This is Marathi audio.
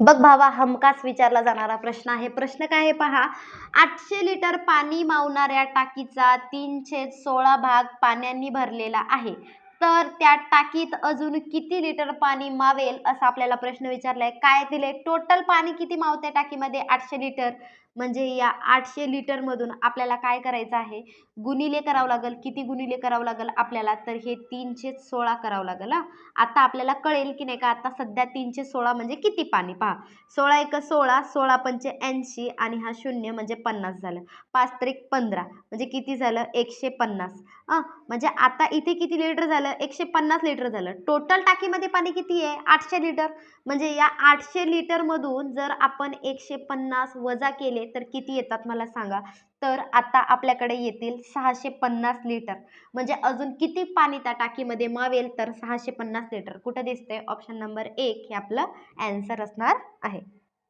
बघ भावा हमखास विचारला जाणारा प्रश्न आहे. प्रश्न काय आहे पहा आठशे लिटर पाणी मावणाऱ्या टाकीचा तीनशे सोळा भाग पाण्याने भरलेला आहे. तर त्या टाकीत अजून किती लिटर पाणी मावेल असा आपल्याला प्रश्न विचारलाय. काय दिले टोटल पाणी किती मावते टाकीमध्ये? आठशे लिटर. म्हणजे या आठशे लिटरमधून आपल्याला काय करायचं आहे? गुणिले करावं लागेल. किती गुणिले करावं लागेल आपल्याला? तर हे तीनशे सोळा करावं लागेल हा. आता आपल्याला कळेल की नाही का? आता सध्या तीनशे सोळा म्हणजे किती पाणी? पहा. सोळा एक सोळा सोळा पंचे ऐंशी आणि हा शून्य म्हणजे पन्नास झालं. पाच त्रिक पंधरा. म्हणजे किती झालं? एकशे पन्नास. हां. म्हणजे आता इथे किती लिटर झालं? एकशे पन्नास लिटर झालं. टोटल टाकीमध्ये पाणी किती आहे? आठशे लिटर. म्हणजे या आठशे लिटरमधून जर आपण एकशे पन्नास वजा केले तर किती येतात मला सांगा? तर आता आपल्याकडे येतील सहाशे पन्नास लिटर. म्हणजे अजून किती पाणी त्या टाकीमध्ये मावेल तर सहाशे पन्नास लिटर? कुठं दिसतंय? ऑप्शन नंबर एक हे आपलं ॲन्सर असणार आहे.